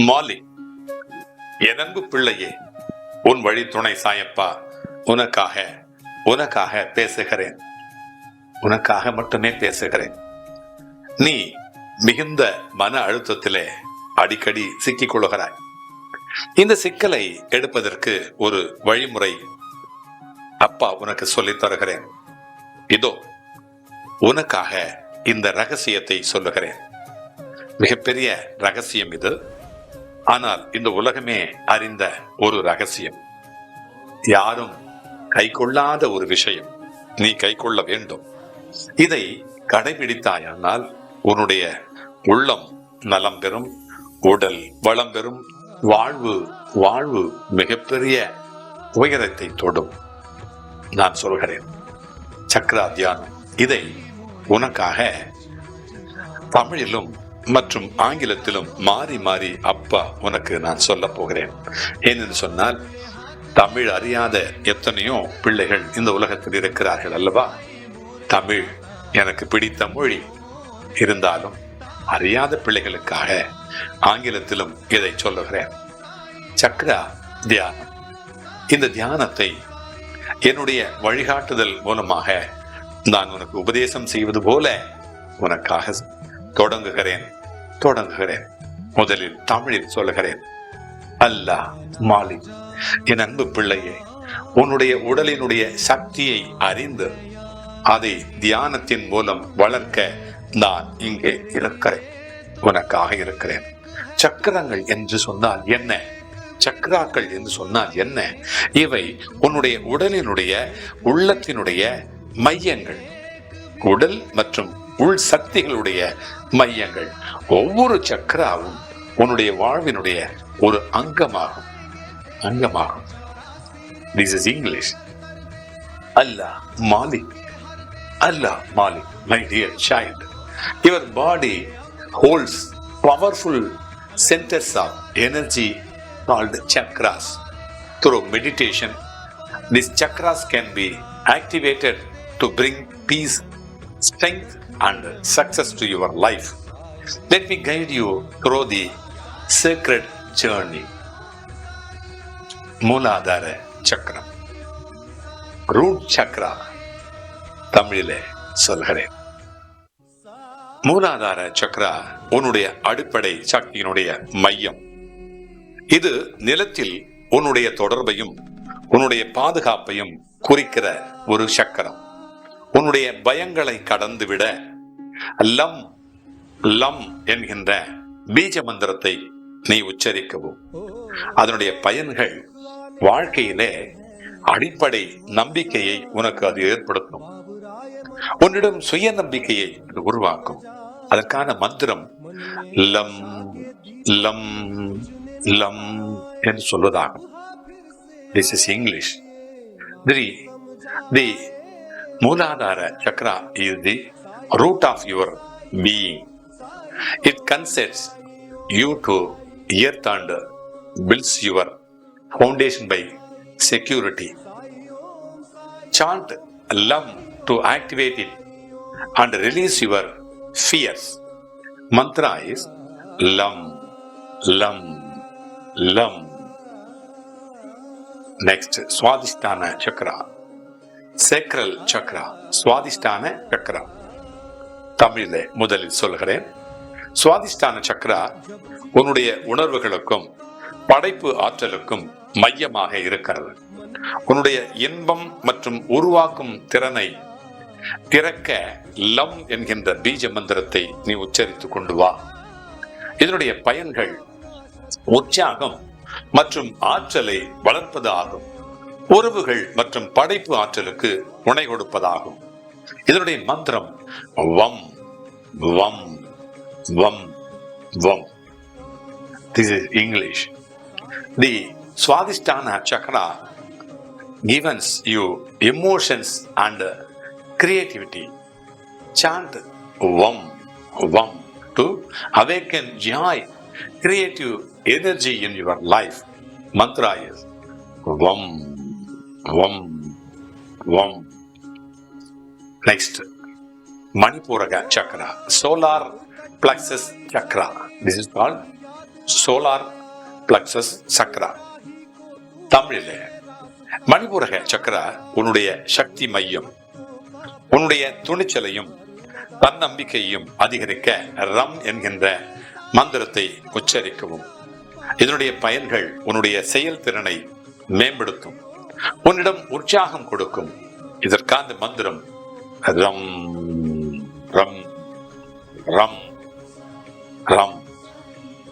மாலி என் அன்பு பிள்ளையே உன் வழி துணை சாயப்பா உனக்காக உனக்காக பேசுகிறேன். உனக்காக மட்டுமே பேசுகிறேன். நீ மிகுந்த மன அழுத்தத்திலே அடிக்கடி சிக்கிக் கொள்கிறாய் இந்த சிக்கலை எடுப்பதற்கு ஒரு வழிமுறை அப்பா உனக்கு சொல்லித் தருகிறேன். இதோ உனக்காக இந்த ரகசியத்தை சொல்லுகிறேன். மிகப்பெரிய ரகசியம் இது. ஆனால் இந்த உலகமே அறிந்த ஒரு ரகசியம். யாரும் கை கொள்ளாத ஒரு விஷயம் நீ கை கொள்ள வேண்டும். இதை கடைபிடித்தாயானால் உன்னுடைய உள்ளம் நலம் பெறும் உடல் வளம் பெறும் வாழ்வு வாழ்வு மிகப்பெரிய உயரத்தை தொடும். நான் சொல்கிறேன் சக்கரா தியானம் இதை உனக்காக தமிழிலும் மற்றும் ஆங்கிலத்திலும் மாறி மாறி அப்பா உனக்கு நான் சொல்ல போகிறேன். ஏனென்று சொன்னால் தமிழ் அறியாத எத்தனையோ பிள்ளைகள் இந்த உலகத்தில் இருக்கிறார்கள் அல்லவா? தமிழ் எனக்கு பிடித்த மொழி. இருந்தாலும் அறியாத பிள்ளைகளுக்காக ஆங்கிலத்திலும் இதை சொல்லுகிறேன். சக்ரா தியானம். இந்த தியானத்தை என்னுடைய வழிகாட்டுதல் மூலமாக நான் உனக்கு உபதேசம் செய்வது போல உனக்காக தொடங்குகிறேன் தொடங்குகிறேன். முதலில் தமிழில் சொல்லுகிறேன். அல்லாஹ் மாலிக் என் அன்பு பிள்ளையே உன்னுடைய உடலினுடைய சக்தியை அறிந்து அதை தியானத்தின் மூலம் வளர்க்க நான் இங்கே இருக்கிறேன். உனக்காக இருக்கிறேன். சக்கரங்கள் என்று சொன்னால் என்ன? சக்கராக்கள் என்று சொன்னால் என்ன? இவை உன்னுடைய உடலினுடைய உள்ளத்தினுடைய மையங்கள். உடல் மற்றும் உள் சக்திகளுடைய மையங்கள். ஒவ்வொரு சக்கராவும் உன்னுடைய வாழ்வினுடைய ஒரு அங்கமாகும். அங்கமாகும். திஸ் இஸ் இங்கிலீஷ் அல்லாஹ் மாலிக். அல்லாஹ் Malik my dear child your body holds powerful centres of energy called chakras through meditation this chakras can be activated to bring peace strength, and success to your life. Let me guide you through the sacred journey. Muladhara சக்கரம் root Chakra தமிழிலே சொல்கிறேன் மூலாதார சக்ரா உன்னுடைய அடிப்படை சக்தியினுடைய மையம் இது நிலத்தில் உன்னுடைய தொடர்பையும் உன்னுடைய பாதுகாப்பையும் குறிக்கிற ஒரு சக்கரம் உன்னுடைய பயங்களை கடந்துவிட லம் லம் என்கின்ற பீஜ மந்திரத்தை நீ உச்சரிக்கவும். அதனுடைய பயன்கள் வாழ்க்கையிலே அடிப்படை நம்பிக்கையை உனக்கு அது ஏற்படுத்தும். உன்னிடம் சுய நம்பிக்கையை அது உருவாக்கும். அதற்கான மந்திரம் லம் லம் லம் என்று சொல்வதாகும். This is English the the Muladhara chakra is the root of your being it connects you to earth and builds your foundation by security. Chant Lam to activate it and release your fears. Mantra is Lam, Lam, Lam. Next, Swadhisthana Chakra. Sacral chakra Swadhisthana chakra. தமிழில் முதலில் சொல்கிறேன் சுவாதிஷ்டான சக்ரா உன்னுடைய உணர்வுகளுக்கும் படைப்பு ஆற்றலுக்கும் மையமாக இருக்கிறது. உன்னுடைய இன்பம் மற்றும் உருவாக்கும் திறனை திறக்க லம் என்கின்ற பீஜ மந்திரத்தை நீ உச்சரித்து கொண்டு வா. இதனுடைய பயன்கள் உற்சாகம் மற்றும் ஆற்றலை வளர்ப்பது ஆகும் உறவுகள் மற்றும் படைப்பு ஆற்றலுக்கு முனை கொடுப்பதாகும் இதனுடைய மந்திரம் வம் வம் வம் வம் this is English the Swadhisthana chakra gives you emotions and creativity chant vam vam to awaken joy creative energy in your life mantra is vam vam vam. Next Manipuraka chakra solar plexus chakra. This is call solar plexus chakra தமிழில் மணிபூரக சக்கரா உன்னுடைய சக்தி மையம் உன்னுடைய துணிச்சலையும் தன்னம்பிக்கையையும் அதிகரிக்க ரம் என்கின்ற மந்திரத்தை உச்சரிக்கவும். இதனுடைய பயன்கள் உன்னுடைய செயல்திறனை மேம்படுத்தும். உன்னிடம் உற்சாகம் கொடுக்கும். இதற்கான மந்திரம் ரம் ரம் ரம் ரம்.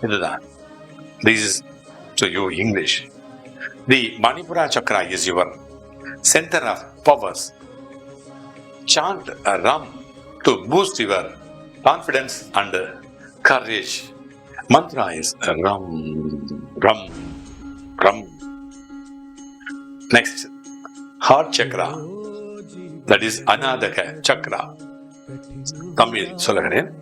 இதுதான். This is to you English the Manipura chakra is your centre of powers chant ram to boost your your and courage courage. Is ram ram ram. Next, heart chakra. That is anadaka chakra. தமிழ் சொல்லுகிறேன்.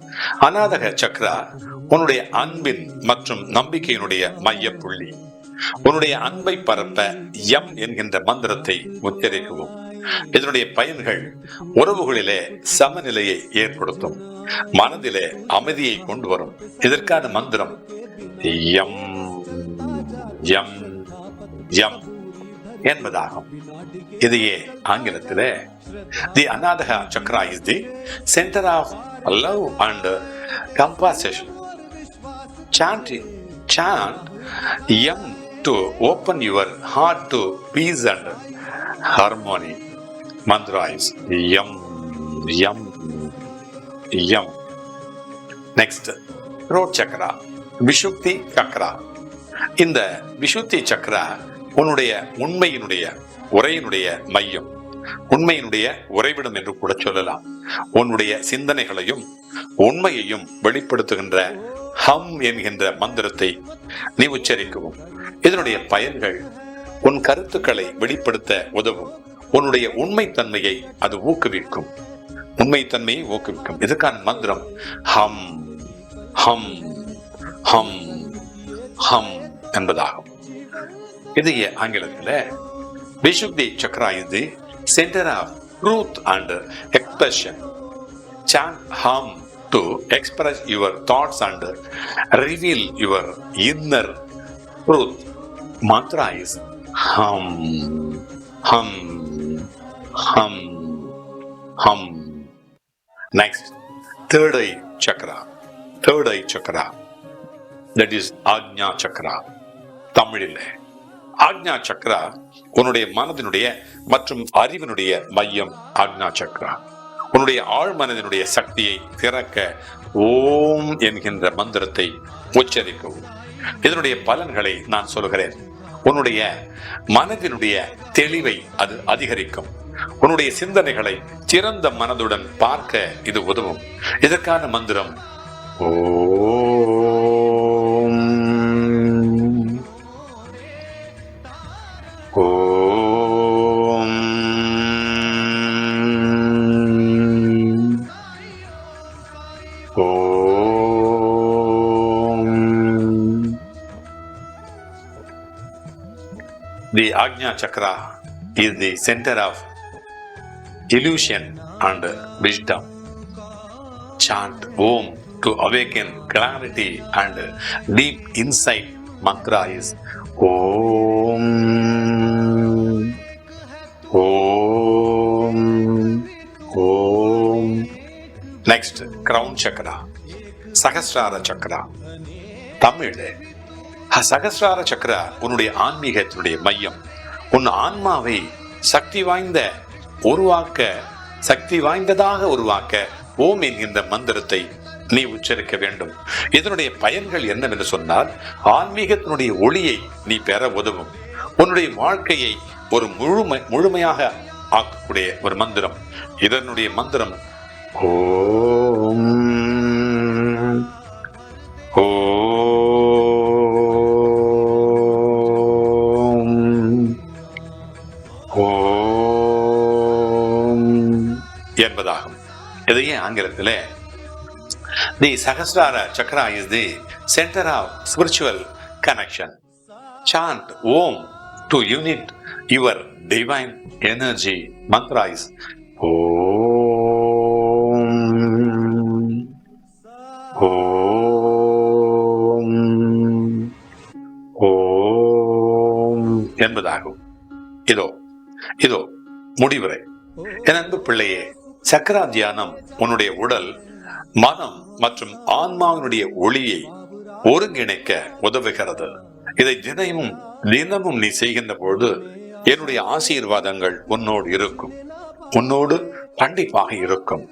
அநாதக சக்ரா உன்னுடைய அன்பின் மற்றும் நம்பிக்கையினுடைய மைய புள்ளி உன்னுடைய அன்பை பரப்ப எம் என்கின்ற மந்திரத்தை உச்சரிக்கவும். இதனுடைய பயன்கள் உறவுகளிலே சமநிலையை ஏற்படுத்தும். மனதிலே அமைதியை கொண்டு வரும். இதற்கான மந்திரம் எம் எம் எம். என்பதாகும் இதையே ஆங்கிலத்திலே the Anahata chakra is the centre of love and compassion chant chant yum to open your heart to peace and harmony mantra is yum yum yum next root chakra Vishuddhi chakra இந்த விஷுப்தி சக்ரா உன்னுடைய உண்மையினுடைய உரையினுடைய மையம் உண்மையினுடைய உறைவிடம் என்று கூட சொல்லலாம். உன்னுடைய சிந்தனைகளையும் உண்மையையும் வெளிப்படுத்துகின்ற ஹம் என்கின்ற மந்திரத்தை நீ உச்சரிக்கவும். இதனுடைய பயன்கள் உன் கருத்துக்களை வெளிப்படுத்த உதவும். உன்னுடைய உண்மைத்தன்மையை அது ஊக்குவிக்கும். உண்மைத்தன்மையை ஊக்குவிக்கும். இதுக்கான மந்திரம் ஹம் ஹம் ஹம் ஹம் என்பதாகும். இதையே ஆங்கிலத்தில் விஷுப்தி சக்ரா இது centre of truth and expression chant hum to express your thoughts and reveal your inner truth. Mantra is hum, hum, hum, hum. Next, third eye chakra. Third eye chakra. That is Ajna chakra. தமிழில் Ajna chakra உன்னுடைய மனதினுடைய மற்றும் அறிவினுடைய மையம் ஆக்ஞா சக்ரா உன்னுடைய ஆழ் மனதினுடைய சக்தியை திறக்க ஓம் என்கின்ற மந்திரத்தை உச்சரிக்கவும். இதனுடைய பலன்களை நான் சொல்கிறேன் உன்னுடைய மனதினுடைய தெளிவை அது அதிகரிக்கும். உன்னுடைய சிந்தனைகளை சிறந்த மனதுடன் பார்க்க இது உதவும். இதற்கான மந்திரம் ஓ The Ajna Chakra is the center of illusion and wisdom. Chant Om to awaken clarity and deep insight. Mantra is Om. Om. Om. next crown chakra Sahasrara சக்கரா தமிழ் சகசிரார சக்கரா உன்னுடைய ஆன்மீகத்தினுடைய மையம். உன் ஆன்மாவை சக்தி வாய்ந்த உருவாக்க சக்தி வாய்ந்ததாக உருவாக்க ஓம் என்கின்ற மந்திரத்தை நீ உச்சரிக்க வேண்டும். இதனுடைய பயன்கள் என்னவென்று சொன்னால் ஆன்மீகத்தினுடைய ஒளியை நீ பெற உதவும். உன்னுடைய வாழ்க்கையை ஒரு முழுமை முழுமையாக ஆக்கக்கூடிய ஒரு மந்திரம். இதனுடைய மந்திரம் ஓ இதையே ஆங்கிலத்தில் the Sahasrara chakra is the centre of spiritual connection chant Om to unite your divine energy mantra is Om Om Om என்பதாகும். இதோ இதோ முடிவுரை. என் பிள்ளையே சக்கரா தியானம் உன்னுடைய உடல் மனம் மற்றும் ஆன்மாவினுடைய ஒளியை ஒருங்கிணைக்க உதவுகிறது. இதை தினமும் தினமும் நீ செய்கின்ற பொழுது என்னுடைய ஆசீர்வாதங்கள் உன்னோடு இருக்கும். உன்னோடு கண்டிப்பாக இருக்கும்.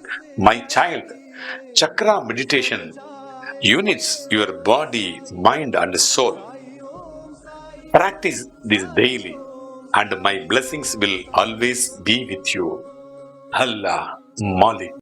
My child chakra meditation unites your body mind and soul practise this daily and my blessings will always be with you Allah Molly.